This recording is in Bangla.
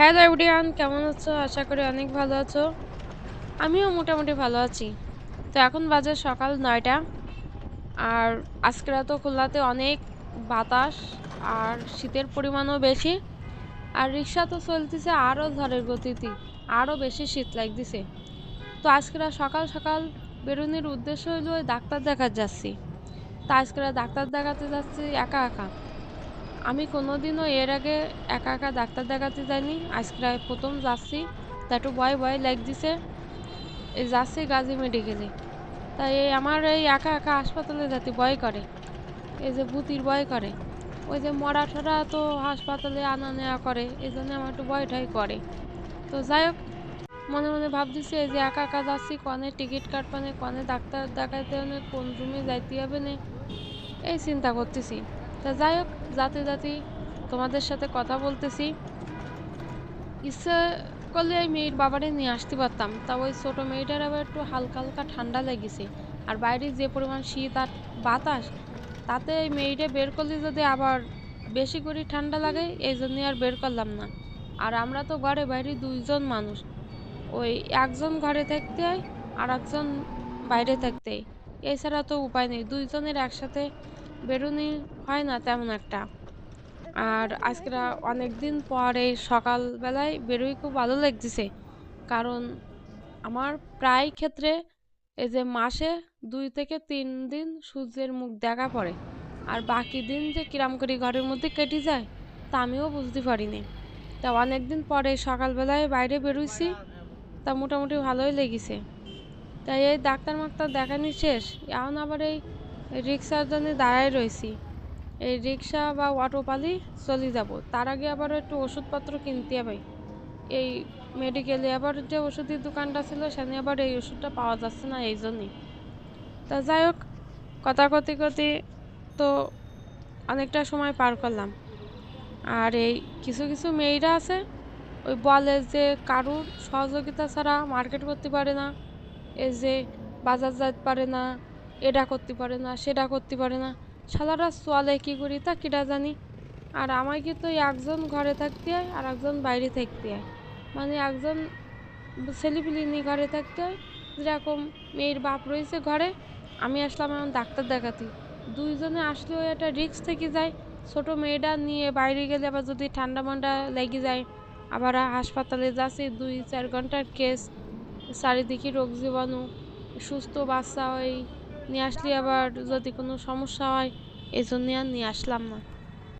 হ্যালো এভরিওয়ান কেমন আছো? আশা করি অনেক ভালো আছো। আমিও মোটামুটি ভালো আছি। তো এখন বাজে সকাল নয়টা। আর আজকে তো খুলনাতে অনেক বাতাস আর শীতের পরিমাণও বেশি। আর রিক্সা তো চলতেছে আরও ঝড়ের গতিতে আরও বেশি শীত লাগতেছে। তো আজকে সকাল সকাল বেরোনোর উদ্দেশ্য হলো ডাক্তার দেখাতে যাচ্ছি। তা আজকে ডাক্তার দেখাতে যাচ্ছি একা একা। আমি কোনোদিনও এর আগে একা একা ডাক্তার দেখাতে যাইনি। আজকে প্রথম যাচ্ছি। তা একটু ভয় ভয় লাগতেছে এই যাচ্ছি গাজী মেডিকেলে। তাই এই আমার এই একা একা হাসপাতালে যেতে ভয় করে। এই যে ভূতির ভয় করে। ওই যে মরা ঠরা তো হাসপাতালে আনা নেওয়া করে। এই জন্য আমার একটু ভয় ঠয় করে। তো যাই হোক, মনে মনে ভাবতেছি এই যে একা একা যাচ্ছি, কনে টিকিট কাটবানে কনে ডাক্তার দেখাইতে হবে কোন রুমে যাইতে হবে না, এই চিন্তা করতেছি। তা যাই হোক, যাতে জাতি তোমাদের সাথে কথা বলতেছি। ইচ্ছে করলে এই মেয়ের বাবারে নিয়ে আসতে পারতাম, তা ওই ছোটো মেয়েটার আবার একটু হালকা হালকা ঠান্ডা লেগেছে। আর বাইরে যে পরিমাণ শীত আর বাতাস, তাতে এই মেয়েটা বের করলে যদি আবার বেশি করে ঠান্ডা লাগে, এই জন্যই আর বের করলাম না। আর আমরা তো ঘরে বাইরে দুইজন মানুষ, ওই একজন ঘরে থাকতে হয় আর একজন বাইরে থাকতে এছাড়া তো উপায় নেই, দুইজনের একসাথে বেরোনি হয় না তেমন একটা। আর আজকে অনেক দিন পর সকালবেলায় বেরোই খুব ভালো লাগতেছে। কারণ আমার প্রায় ক্ষেত্রে এই যে মাসে দুই থেকে তিন দিন সূর্যের মুখ দেখা পড়ে। আর বাকি দিন যে কিরাম করি ঘরের মধ্যে কেটে যায়, তা আমিও বুঝতে পারিনি। তা অনেক দিন পরে সকালবেলায় বাইরে বেরোইছি, তা মোটামুটি ভালোই লেগেছে। তাই এই ডাক্তার মাক্তার দেখানি শেষ, এখন আবার এই রিক্সার জন্য দাঁড়ায় রয়েছি। এই রিক্সা বা অটো পালি চলে যাব। তার আগে আবার একটু ওষুধপত্র কিনতে হবে। এই মেডিকেলে আবার যে ওষুধের দোকানটা ছিল, সেখানে আবার এই ওষুধটা পাওয়া যাচ্ছে না এই জন্যই তা যাই হোক, কথা কথি কথি তো অনেকটা সময় পার করলাম। আর এই কিছু কিছু মেয়েরা আছে, ওই বলে যে কারুর সহযোগিতা ছাড়া মার্কেট করতে পারে না, এই যে বাজার যাইতে পারে না এটা করতে পারে না, সেটা করতে পারে না। শালারা চলে কী করি তা কিটা জানি। আর আমায় কিন্তু একজন ঘরে থাকতে হয়, আর একজন বাইরে থাকতে হয়। মানে একজন ছেলেপিলি নিয়ে ঘরে থাকতে হয়, যেরকম মেয়ের বাপ রয়েছে ঘরে, আমি আসলাম এখন ডাক্তার দেখাতে। দুইজনে আসলেও একটা রিস্ক থেকে যায়, ছোট মেয়েটা নিয়ে বাইরে গেলে আবার যদি ঠান্ডা মান্ডা লেগে যায়, আবার হাসপাতালে যাচ্ছি, দুই চার ঘণ্টার কেস চারিদিকে রোগ জীবাণু, সুস্থ বাচ্চা ওই নিয়ে আসলে আবার যদি কোনো সমস্যা হয় এই জন্যে আর নিয়ে আসলাম না।